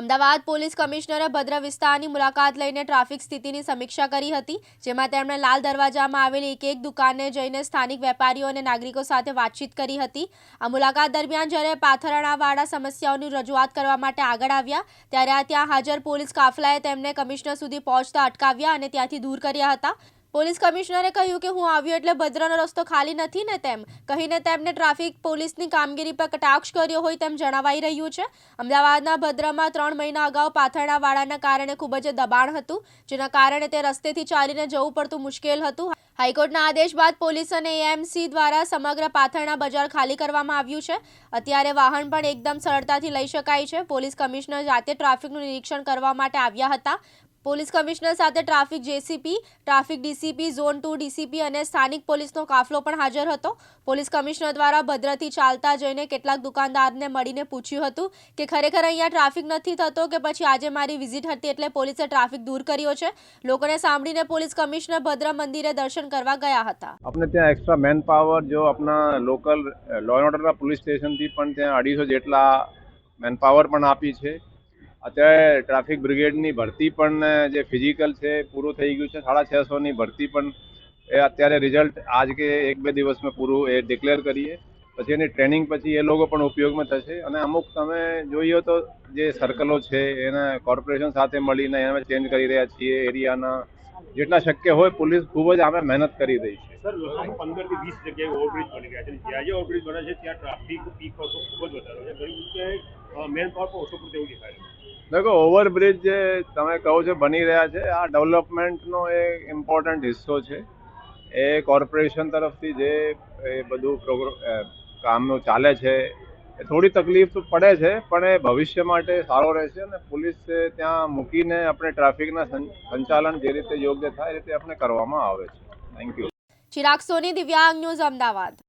Ahmedabad police કમિશનરે ભદ્ર વિસ્તારની મુલાકાત લઈને ટ્રાફિક સ્થિતિની સમીક્ષા કરી હતી, જેમાં તેમણે લાલ દરવાજામાં આવેલી એક એક દુકાને જઈને સ્થાનિક વેપારીઓ અને નાગરિકો સાથે વાતચીત કરી હતી. આ મુલાકાત દરમિયાન જ્યારે પાથરણાવાળા સમસ્યાઓની રજૂઆત કરવા માટે આગળ આવ્યા, ત્યારે ત્યાં હાજર પોલીસ કાફલાએ તેમને કમિશનર સુધી પહોંચતા અટકાવ્યા અને ત્યાંથી દૂર કર્યા હતા. પોલીસ કમિશનરે કહ્યું કે હું આવ્યો એટલે ભદ્રનો રસ્તો ખાલી નથી ને તેમ. કહીને તેમને ટ્રાફિક પોલીસની કામગીરી પર કટાક્ષ કર્યો હોય તેમ જણાવાઈ રહ્યું છે. અમદાવાદના ભદ્રમાં ત્રણ મહિના અગાઉ પાથરણાવાળાના કારણે ખૂબ જ દબાણ હતું, જેના કારણે તે રસ્તેથી ચાલીને જવું પડતું મુશ્કેલ હતું. હાઈકોર્ટના આદેશ બાદ પોલીસ અને એએમસી દ્વારા સમગ્ર પાથરણા બજાર ખાલી કરવામાં આવ્યું છે. અત્યારે વાહન પણ એકદમ સરળતાથી લઈ શકાય છે. પોલીસ કમિશનર જાતે ટ્રાફિકનું નિરીક્ષણ કરવા માટે આવ્યા હતા. પોલીસ કમિશનર સાથે traffic JCP, traffic DCP, zone two DCP અને સ્થાનિક પોલીસનો કાફલો પણ હાજર હતો. પોલીસ કમિશનર દ્વારા ભદ્રથી ચાલતા જઈને કેટલાક દુકાનદારને મળીને પૂછ્યું હતું કે ખરેખર અહીંયા ટ્રાફિક નથી થતો કે પછી આજે મારી વિઝિટ હતી એટલે પોલીસે ટ્રાફિક દૂર કર્યો છે? લોકોને સાંભળીને પોલીસ કમિશનર ભદ્ર મંદિરે દર્શન કરવા ગયા હતા. આપણે ત્યાં એક્સ્ટ્રા મેન પાવર જો આપણા લોકલ લો એન્ડ ઓર્ડરના પોલીસ સ્ટેશનથી પણ ત્યાં અઢીસો જેટલા મેન પાવર પણ આપી છે. અત્યારે ટ્રાફિક બ્રિગેડની ભરતી પણ જે ફિઝિકલ છે, પૂરું થઈ ગયું છે. સાડા છસોની ભરતી પણ એ અત્યારે રિઝલ્ટ આજ કે એક બે દિવસમાં પૂરું એ ડિક્લેર કરીએ. પછી એની ટ્રેનિંગ પછી એ લોકો પણ ઉપયોગમાં થશે. અને અમુક તમે જોઈએ તો જે સર્કલો છે, એને કોર્પોરેશન સાથે મળીને અમે ચેન્જ કરી રહ્યા છીએ એરિયાના. જેટલા શક્ય હોય પોલીસ ખૂબ જ અમે મહેનત કરી રહી છે. સર લગભગ પંદરથી વીસ જગ્યાએ ઓવરબ્રિજ બની ગયા છે. જ્યાં જે ઓવરબ્રિજ બને છે, ત્યાં ટ્રાફિક પીક ખૂબ જ વધારે છે. મેન પાવર પણ ઓછો પડતો એવું દેખાય છે. દેખો ઓવરબ્રિજ જે તમે કહો છો બની રહ્યા છે, આ ડેવલપમેન્ટનો એક ઇમ્પોર્ટન્ટ હિસ્સો છે. એ કોર્પોરેશન તરફથી જે એ બધું પ્રોગ્રામ કામનું ચાલે છે, એ થોડી તકલીફ તો પડે છે, પણ એ ભવિષ્ય માટે સારો રહેશે અને પોલીસ ત્યાં મૂકીને આપણે ટ્રાફિકના સંચાલન જે રીતે યોગ્ય થાય એ રીતે આપણે કરવામાં આવે છે. થેન્ક યુ ચિરાગ સોની, દિવ્યાંગ ન્યૂઝ અમદાવાદ.